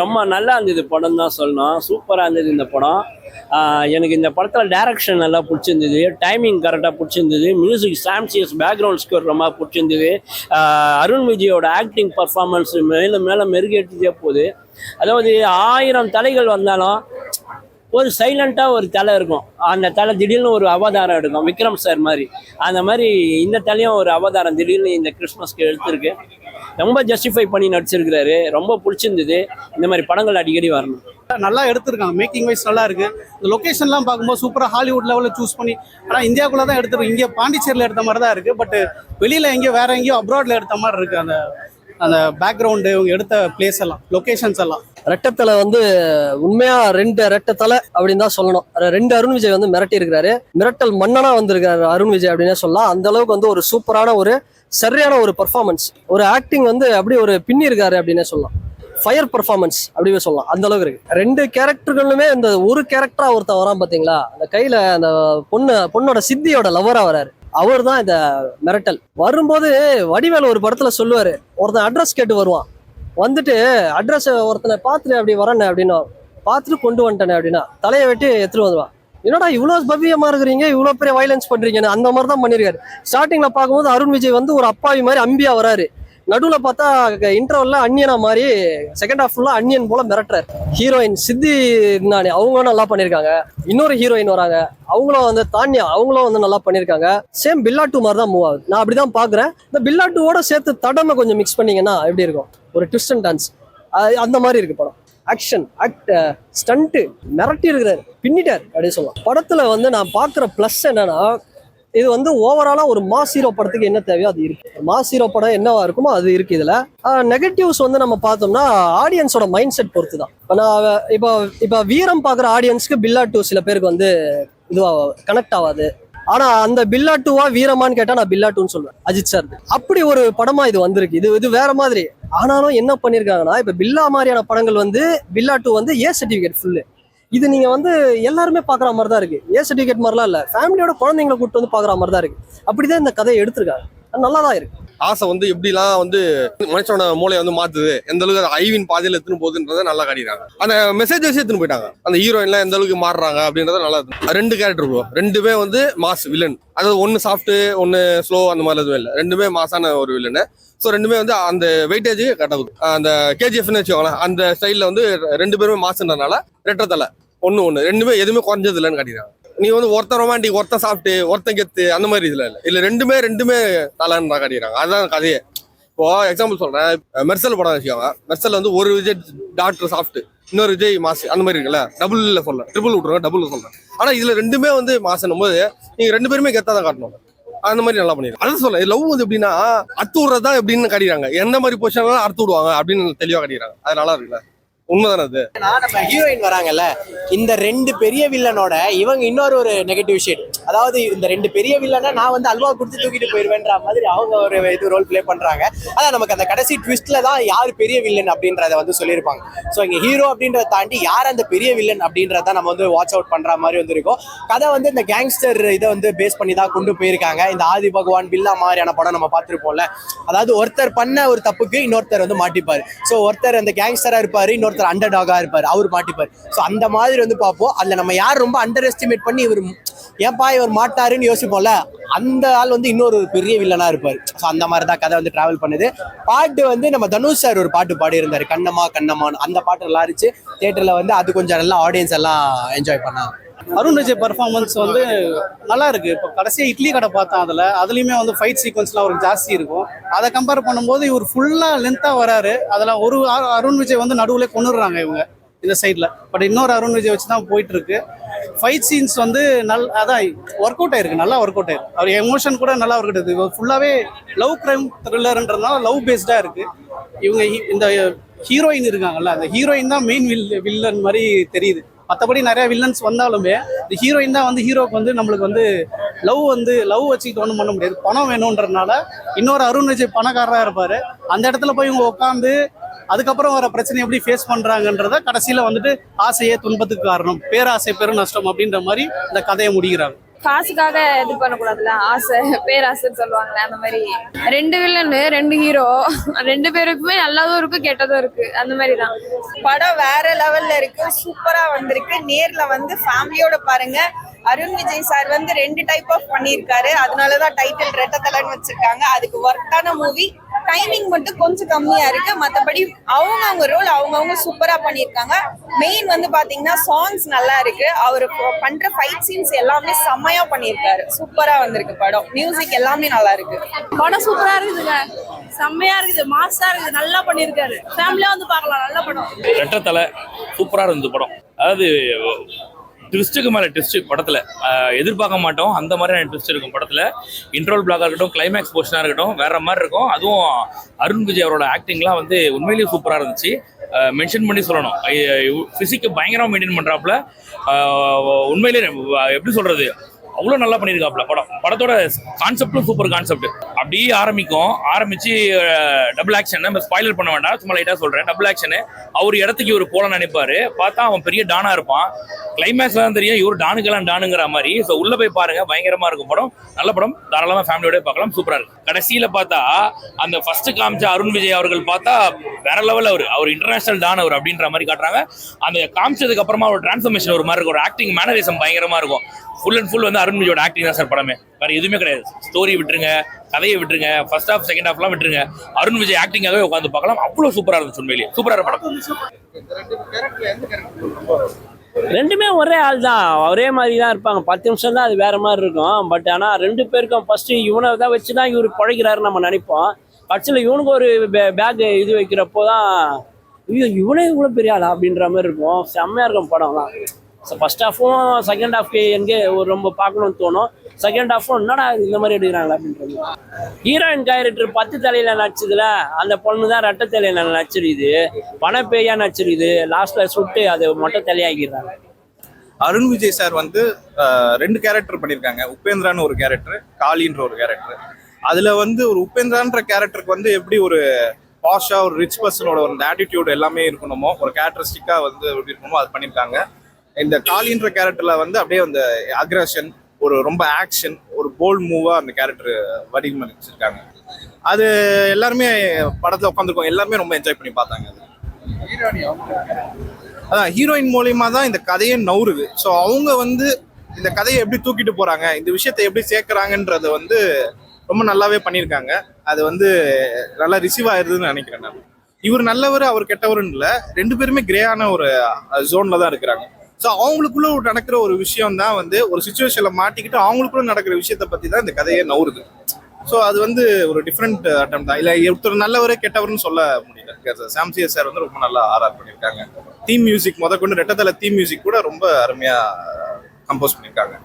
ரொம்ப நல்லா இருந்தது படம் தான் சொல்லணும். சூப்பராக இருந்தது இந்த படம். எனக்கு இந்த படத்தில் டைரக்ஷன் நல்லா பிடிச்சிருந்தது. டைமிங் கரெக்டாக பிடிச்சிருந்தது. மியூசிக் சாம்சியஸ் பேக்ரவுண்ட் ஸ்கோர் ரொம்ப பிடிச்சிருந்தது. அருண் விஜயோட ஆக்டிங் பர்ஃபார்மன்ஸ் மேலும் மேலே மெருகேற்றிட்டே போகுது. அதாவது ஆயிரம் தலைகள் வந்தாலும் ஒரு சைலண்ட்டாக ஒரு தலை இருக்கும். அந்த தலை திடீர்னு ஒரு அவதாரம் எடுக்கும். விக்ரம் சார் மாதிரி. அந்த மாதிரி இந்த தலையும் ஒரு அவதாரம். திடீர்னு இந்த கிறிஸ்மஸ்க்கு எடுத்திருக்கு. ரொம்ப ஜஸ்டிஃபை பண்ணி நடிச்சிருக்கிறாரு. ரொம்ப பிடிச்சிருந்தது. இந்த மாதிரி படங்கள் அடிக்கடி வரணும். நல்லா எடுத்திருக்காங்க. மேக்கிங் வைஸ் நல்லா இருக்கு. இந்த லொகேஷன்லாம் பார்க்கும்போது சூப்பராக ஹாலிவுட் லெவலில் சூஸ் பண்ணி ஆனால் இந்தியாவுக்குள்ள தான் எடுத்திருக்கோம். இங்கே பாண்டிச்சேரியில் எடுத்த மாதிரி தான் இருக்கு. பட் வெளியில எங்கேயோ வேற எங்கேயோ அப்ராட்ல எடுத்த மாதிரி இருக்கு. அந்த அந்த பேக்ரவுண்டு இவங்க எடுத்த பிளேஸ் எல்லாம் லொகேஷன்ஸ் எல்லாம். ரெட்டத்தலை வந்து உண்மையா ரெண்டு ரெட்டத்தலை அப்படின்னு தான் சொல்லணும். ரெண்டு அருண் விஜய் வந்து மிரட்டி இருக்கிறாரு மிரட்டல் மன்னனா வந்திருக்காரு அருண் விஜய் அப்படின்னே சொல்லலாம். அந்த அளவுக்கு வந்து ஒரு சூப்பரான ஒரு சரியான ஒரு பர்ஃபார்மன்ஸ் ஒரு ஆக்டிங் வந்து அப்படியே ஒரு பின்னி இருக்காரு அப்படின்னே சொல்லலாம். ஃபயர் பர்ஃபார்மன்ஸ் அப்படியே சொல்லலாம். அந்த அளவுக்கு இருக்கு. ரெண்டு கேரக்டர்களுமே இந்த ஒரு கேரக்டரா ஒருத்தன் வரான் பாத்தீங்களா? அந்த கையில அந்த பொண்ணு பொண்ணோட சித்தியோட லவரா வராரு. அவர் தான் இந்த மிரட்டல். வரும்போது வடிவேல் ஒரு படத்துல சொல்லுவாரு. ஒருத்தன் அட்ரஸ் கேட்டு வருவான். வந்துட்டு அட்ரஸ் ஒருத்தனை பார்த்துட்டு அப்படி வரேன் அப்படின்னா பார்த்துட்டு கொண்டு வந்துட்டேன் அப்படின்னா தலையை வெட்டி எடுத்துட்டு வந்துடுவான் என்னடா இவ்வளோ பவ்யமா இருக்கிறீங்க? இவ்வளோ பெரிய வயலன்ஸ் பண்றீங்கன்னு அந்த மாதிரி தான் பண்ணியிருக்காரு ஸ்டார்டிங்ல பார்க்கும்போது அருண் விஜய் வந்து ஒரு அப்பாவி மாதிரி அம்பியா வராரு. நடுவில் பார்த்தா இன்டர்வல்ல அன்னியனா மாதிரி செகண்ட் ஹாஃப் ஃபுல்லாக அன்னியன் போல மிரட்டுறாரு. ஹீரோயின் சித்தி நானே அவங்களும் நல்லா பண்ணியிருக்காங்க இன்னொரு ஹீரோயின் வராங்க. அவங்களும் வந்து தானியா அவங்களும் வந்து நல்லா பண்ணியிருக்காங்க சேம் பில்லா டூ மாதிரி தான் மூவ் ஆகுது. நான் அப்படி தான் பார்க்குறேன். இந்த பில்லா டூவோட சேர்த்து தடமை கொஞ்சம் மிக்ஸ் பண்ணிங்கன்னா எப்படி இருக்கும்? ஒரு ட்விஸ்ட் அண்ட் டான்ஸ் அந்த மாதிரி இருக்கு படம். ஆக்ஷன் ஆக்ட் ஸ்டண்ட்டு மிரட்டி இருக்கிறார் பின்னிட்டார் அப்படின்னு சொல்லலாம். படத்தில் வந்து நான் பார்க்குற ப்ளஸ் என்னன்னா இது வந்து ஓவராலாக ஒரு மாஸ் ஹீரோ படத்துக்கு என்ன தேவையோ அது இருக்கு. மாஸ் ஹீரோ படம் என்னவா இருக்குமோ அது இருக்கு இதில். நெகட்டிவ்ஸ் வந்து நம்ம பார்த்தோம்னா ஆடியன்ஸோட மைண்ட் செட் பொறுத்து தான் இப்போ நான் இப்போ இப்போ வீரம் பார்க்குற ஆடியன்ஸ்க்கு பில்லா டூ சில பேருக்கு வந்து இதுவாக கனெக்ட் ஆகாது ஆனா அந்த பில்லா டூவா வீரமான்னு கேட்டா நான் பில்லா டூன்னு சொல்லுவேன் அஜித் சார். அப்படி ஒரு படமா இது வந்திருக்கு. இது இது வேற மாதிரி. ஆனாலும் என்ன பண்ணிருக்காங்கன்னா இப்ப பில்லா மாதிரியான படங்கள் வந்து பில்லா டூ வந்து ஏ சர்டிபிகேட் ஃபுல்லு இது நீங்க வந்து எல்லாருமே பாக்குற மாதிரி தான் இருக்கு. ஏ சர்டிபிகேட் மாதிரிலாம் இல்ல. ஃபேமிலியோட குழந்தைங்களை கூப்பிட்டு வந்து பாக்குற மாதிரி தான் இருக்கு. அப்படிதான் இந்த கதையை எடுத்திருக்காங்க. அது நல்லா தான் இருக்கு. ஆசை வந்து எப்படிலாம் வந்து மனுஷனோட மூளையை வந்து மாத்துது எந்த அளவுக்கு ஐவின் பாதையில எடுத்துன்னு போகுதுன்றத நல்லா காட்டிடுறாங்க அந்த மெசேஜ் வச்சு எடுத்துன்னு போயிட்டாங்க. அந்த ஹீரோயின்லாம் எந்த அளவுக்கு மாறுறாங்க அப்படின்றத நல்லா இருக்கு ரெண்டு கேரக்டர் ப்ரோ ரெண்டுமே வந்து மாஸ் வில்லன் அதாவது ஒன்னு சாஃப்ட் ஒன்னு ஸ்லோ அந்த மாதிரி எதுவும் இல்லை. ரெண்டுமே மாசான ஒரு வில்லனு ஸோ ரெண்டுமே வந்து அந்த வெயிட்டேஜ் கட்டாகுது அந்த கேஜிஎஃப்னு வச்சுக்கோங்களேன் அந்த ஸ்டைலில் வந்து ரெண்டு பேருமே மாசுன்றதுனால ரெட்டத்தலை ஒன்று ஒன்று ரெண்டுமே எதுவுமே குறைஞ்சது இல்லைன்னு காட்டிடுறாங்க நீ வந்து ஒருத்தன் ரொமாண்டிக் ஒருத்தன் சாப்பிட்டு ஒருத்தன் கெத்து அந்த மாதிரி இதுல இல்லை. இல்லை ரெண்டுமே ரெண்டுமே நல்லா தான் அதுதான் கதையே. இப்போ எக்ஸாம்பிள் சொல்றேன். மெர்சல் படம் வச்சுக்கோங்க. மெர்சல் வந்து ஒரு விஜய் டாக்டர் சாப்பிட்டு இன்னொரு விஜய் மாசு அந்த மாதிரி இருக்குல்ல. டபுள் இல்லை சொல்ல ட்ரிபிள் விட்ருவாங்க டபுள் சொல்றேன். ஆனா இதுல ரெண்டுமே வந்து மாசுன்னும் போது நீங்க ரெண்டு பேருமே கெத்தா தான் காட்டணும். அந்த மாதிரி நல்லா பண்ணிடுறாங்க அதான் சொல்ல லவ் வந்து எப்படின்னா அத்து விடுறதா எப்படின்னு காட்டிடுறாங்க. எந்த மாதிரி பொசிஷன்லாம் அறுத்து விடுவாங்க அப்படின்னு தெளிவாக காட்டிடுறாங்க. அது நல்லா இருக்குல்ல. உண்மைதானே அது நம்ம ஹீரோயின் வராங்கல்ல இந்த ரெண்டு பெரிய வில்லனோட இவங்க இன்னொரு ஒரு நெகட்டிவ் ஷேட் அதாவது இந்த ரெண்டு பெரிய வில்லனா நான் வந்து அல்வா கொடுத்து தூக்கிட்டு போயிருவேன்ற மாதிரி அவங்க ஒரு இது ரோல் பிளே பண்றாங்க. அதான் நமக்கு அந்த கடைசி ட்விஸ்ட்ல தான் யார் பெரிய வில்லன் அப்படின்றத வந்து சொல்லியிருப்பாங்க. ஸோ இங்க ஹீரோ அப்படின்றத தாண்டி யார் அந்த பெரிய வில்லன் அப்படின்றத நம்ம வந்து வாட்ச் அவுட் பண்ற மாதிரி வந்து இருக்கும். கதை வந்து இந்த கேங்ஸ்டர் இதை வந்து பேஸ் பண்ணி தான் கொண்டு போயிருக்காங்க. இந்த ஆதி பகவான் பில்லா மாதிரியான படம் நம்ம பார்த்துருப்போம்ல. அதாவது ஒருத்தர் பண்ண ஒரு தப்புக்கு இன்னொருத்தர் வந்து மாட்டிப்பாரு. ஸோ ஒருத்தர் அந்த கேங்ஸ்டரா இருப்பாரு இன்னொருத்தர் அண்டர் டாகா இருப்பார் அவர் மாட்டிப்பார். ஸோ அந்த மாதிரி வந்து பார்ப்போம். அதில் நம்ம யார் ரொம்ப அண்டர் எஸ்டிமேட் பண்ணி இவர் ஏன்பா இவர் மாட்டாருன்னு யோசிப்போம்ல அந்த ஆள் வந்து இன்னொரு பெரிய வில்லனாக இருப்பார். ஸோ அந்த மாதிரி தான் கதை வந்து டிராவல் பண்ணுது. பாட்டு வந்து நம்ம தனுஷ் சார் ஒரு பாட்டு பாடி கண்ணம்மா கண்ணம்மான்னு. அந்த பாட்டு நல்லா இருந்துச்சு. தேட்டரில் வந்து அது கொஞ்சம் நல்லா ஆடியன்ஸ் எல்லாம் என்ஜாய் பண்ணாங்க அருண் விஜய் பர்ஃபார்மன்ஸ் வந்து நல்லா இருக்கு. இப்போ கடைசியாக இட்லி கடை பார்த்தேன் அதில். அதுலேயுமே வந்து ஃபைட் சீக்வன்ஸ்லாம் அவருக்கு ஜாஸ்தி இருக்கும். அதை கம்பேர் பண்ணும்போது இவர் ஃபுல்லாக லென்த்தாக வராரு. அதில் ஒரு அருண் விஜய் வந்து நடுவில் கொண்டுடுறாங்க இவங்க இந்த சைடில் பட் இன்னொரு அருண் விஜய் வச்சு தான் போயிட்டு இருக்கு. ஃபைட் சீன்ஸ் வந்து நல் அதான் ஒர்க் அவுட் ஆயிருக்கு. நல்லா ஒர்க் அவுட் ஆயிருக்கு. அவர் எமோஷன் கூட நல்லா ஒர்க் அவுட் இவர் ஃபுல்லாகவே லவ் கிரைம் த்ரில்லர்ன்றதுனால லவ் பேஸ்டாக இருக்கு. இவங்க ஹீ- இந்த ஹீரோயின் இருக்காங்கல்ல அந்த ஹீரோயின் தான் மெயின் வில் வில்லன் மாதிரி தெரியுது. மற்றபடி நிறைய வில்லன்ஸ் வந்தாலுமே இந்த ஹீரோயின் தான் வந்து ஹீரோக்கு வந்து நம்மளுக்கு வந்து லவ் வந்து லவ் வச்சுக்கிட்டு ஒன்றும் பண்ண முடியாது. பணம் வேணுன்றதுனால இன்னொரு அருண் விஜய் பணக்காரராக இருப்பார். அந்த இடத்துல போய் இவங்க உட்காந்து அதுக்கப்புறம் வர பிரச்சனை எப்படி ஃபேஸ் பண்ணுறாங்கன்றத கடைசியில் வந்துட்டு ஆசையே துன்பத்துக்கு காரணம். பேராசை பெரும் நஷ்டம் அப்படின்ற மாதிரி இந்த கதையை முடிகிறாங்க காசுக்காக இது பண்ணக்கூடாதுல்ல? ஆசை பேராசைன்னு சொல்லுவாங்களே அந்த மாதிரி. ரெண்டு வில்லனு ரெண்டு ஹீரோ ரெண்டு பேருக்குமே நல்லதும் இருக்கு கெட்டதும் இருக்கு அந்த மாதிரி தான் படம் வேற லெவல்ல இருக்கு சூப்பரா வந்திருக்கு. நேர்ல வந்து ஃபேமிலியோட பாருங்க. அருண் விஜய் சார் வந்து ரெண்டு டைப் ஆஃப் பண்ணியிருக்காரு. அதனாலதான் டைட்டில் ரெட்டத்தலைன்னு வச்சிருக்காங்க. அதுக்கு ஒர்க்கான மூவி டைமிங் மட்டும் கொஞ்சம் கம்மியா இருக்கு. மத்தபடி அவங்க அவங்க ரோல் அவங்கவுங்க சூப்பரா பண்ணியிருக்காங்க. மெயின் வந்து பாத்தீங்கன்னா சாங்ஸ் நல்லா இருக்கு. அவர் பண்ற ஃபைட் சீன்ஸ் எல்லாமே செம்மையா பண்ணியிருக்காரு. சூப்பரா வந்திருக்கு படம். மியூசிக் எல்லாமே நல்லா இருக்கு. படம் சூப்பரா இருக்குதுங்க. செம்மையா இருக்குது. மாசா இருக்குது. நல்லா பண்ணியிருக்காரு. ஃபேமிலியா வந்து பார்க்கலாம். நல்ல படம். ரெட்டத்தலை சூப்பராக இருந்தது படம். அதாவது ட்விஸ்ட்டுக்கு மேலே ட்விஸ்ட் படத்தில் எதிர்பார்க்க மாட்டோம். அந்த மாதிரியான ட்விஸ்ட் இருக்கும் படத்தில். இன்ட்ரோல் பிளாக்காக இருக்கட்டும் கிளைமேக்ஸ் போர்ஷனாக இருக்கட்டும் வேற மாதிரி இருக்கும். அதுவும் அருண் விஜய் அவரோட ஆக்டிங்லாம் வந்து உண்மையிலேயே சூப்பராக இருந்துச்சு. மென்ஷன் பண்ணி சொல்லணும். ஃபிசிக்கை பயங்கரமாக மெயின்டைன் பண்ணுறாப்புல உண்மையிலேயே எப்படி சொல்கிறது அவ்வளோ நல்லா பண்ணியிருக்காப்புல படம். படத்தோட கான்செப்டும் சூப்பர் கான்செப்ட் அப்படியே ஆரம்பிக்கும். ஆரம்பிச்சு டபுள் ஆக்ஷன் நம்ம ஸ்பாய்லர் பண்ண வேண்டாம். சும்மா லைட்டாக சொல்கிறேன் டபுள் ஆக்ஷனு அவர் இடத்துக்கு இவர் போல நினைப்பாரு. பார்த்தா அவன் பெரிய டானாக இருப்பான். கிளைமேக்ஸ்லாம் தெரியும். இவர் டானுக்கெல்லாம் டானுங்கிற மாதிரி. ஸோ உள்ளே போய் பாருங்க. பயங்கரமாக இருக்கும் படம். நல்ல படம். தாராளமாக ஃபேமிலியோடய பார்க்கலாம். சூப்பராக இருக்கும் கடைசியில பார்த்தா அந்த ஃபஸ்ட்டு காமிச்ச அருண் விஜய் அவர்கள் பார்த்தா வேற லெவலில் அவர். அவர் இன்டர்நேஷனல் டான் அவர் அப்படின்ற மாதிரி காட்டுறாங்க. அந்த காமிச்சதுக்கு அப்புறமா ஒரு டிரான்ஸ்ஃபர்மேஷன் ஒரு மாதிரி இருக்கும். ஒரு ஆக்டிங் மேனரிசம் பயங்கரமாக இருக்கும். ஃபுல் அண்ட் ஃபுல் வந்து அருண் விஜயோட ஆக்டிங் தான் சார் படமே. வேறு எதுவுமே கிடையாது. ஸ்டோரி விட்டுருங்க. கதையை விட்டுருங்க. ஃபர்ஸ்ட் ஹாஃப் செகண்ட் ஹாஃப்லாம் விட்டுருங்க. அருண் விஜய் ஆக்டிங்காகவே உட்காந்து பார்க்கலாம். அவ்வளோ சூப்பராக இருந்துச்சு உண்மையிலேயே சூப்பராக படம். ரெண்டுமே ஒரே ஆள் தான். ஒரே மாதிரி தான் இருப்பாங்க. பத்து நிமிஷம் தான் அது வேற மாதிரி இருக்கும். பட் ஆனால் ரெண்டு பேருக்கும் ஃபர்ஸ்ட் இவனை தான் வச்சு தான் இவர் பழகிறாரு நம்ம நினைப்போம். கட்சியில் இவனுக்கு ஒரு பேக் இது வைக்கிறப்போ தான் ஐயோ இவனே இவ்வளோ பெரிய ஆளா அப்படின்ற மாதிரி இருக்கும். செம்மையாக இருக்கும் படம்லாம். ஃபர்ஸ்ட் ஹாஃபும் செகண்ட் ஹாஃப்க்கு எங்கே ஒரு ரொம்ப பார்க்கணும்னு தோணும். செகண்ட் ஹாஃபும் என்னடா இந்த மாதிரி எடுக்கிறாங்களா அப்படின்றது. ஹீரோயின் கேரக்டர் பத்து தலையில நடிச்சதுல அந்த பொண்ணு தான் ரெட்டை தலையில நடிச்சிருக்குது. பணப்பேயா நடிச்சிருக்குது. லாஸ்ட்ல சுட்டு அது மொட்டை தலையாக்கிறாங்க அருண் விஜய் சார் வந்து ரெண்டு கேரக்டர் பண்ணியிருக்காங்க. உபேந்திரான்னு ஒரு கேரக்டர் காளின்ற ஒரு கேரக்டர் அதுல வந்து ஒரு உபேந்திரான்ற கேரக்டருக்கு வந்து எப்படி ஒரு பாஷா ஒரு ரிச் பர்சனோட ஒரு ஆட்டிடியூட் எல்லாமே இருக்கணுமோ ஒரு கேரக்டரிஸ்டிக்கா வந்து எப்படி இருக்கணுமோ அது பண்ணியிருக்காங்க. இந்த காளின்ற கேரக்டர்ல வந்து அப்படியே அந்த அக்ரஷன் ஒரு ரொம்ப ஆக்ஷன் ஒரு போல்ட் மூவா அந்த கேரக்டர் வடிவமைச்சிருக்காங்க அது எல்லாருமே படத்துல உட்காந்துருக்கோம் எல்லாருமே ரொம்ப என்ஜாய் பண்ணி பார்த்தாங்க அது. அதான் ஹீரோயின் மூலியமா தான் இந்த கதையே நவுறுது ஸோ அவங்க வந்து இந்த கதையை எப்படி தூக்கிட்டு போறாங்க இந்த விஷயத்தை எப்படி சேர்க்கறாங்கன்றத வந்து ரொம்ப நல்லாவே பண்ணியிருக்காங்க. அது வந்து நல்லா ரிசீவ் ஆயிருதுன்னு நினைக்கிறேன் நான். இவர் நல்லவர் அவர் கெட்டவர்னு இல்லை ரெண்டு பேருமே கிரேயான ஒரு ஜோன்ல தான் இருக்கிறாங்க. ஸோ அவங்களுக்குள்ள நடக்கிற ஒரு விஷயம் தான் வந்து ஒரு சுச்சுவேஷனில் மாட்டிக்கிட்டு அவங்களுக்குள்ள நடக்கிற விஷயத்த பற்றி தான் இந்த கதையை நவுறுது ஸோ அது வந்து ஒரு டிஃப்ரெண்ட் அட்டம் தான். இல்லை ஒருத்தர் நல்லவரே கெட்டவர்னு சொல்ல முடியல. சாம்சியர் சார் வந்து ரொம்ப நல்லா ஆர்ஆர் பண்ணியிருக்காங்க. தீம் மியூசிக் முத கொண்டு ரெட்டத்தலை தீம் மியூசிக் கூட ரொம்ப அருமையாக கம்போஸ் பண்ணியிருக்காங்க.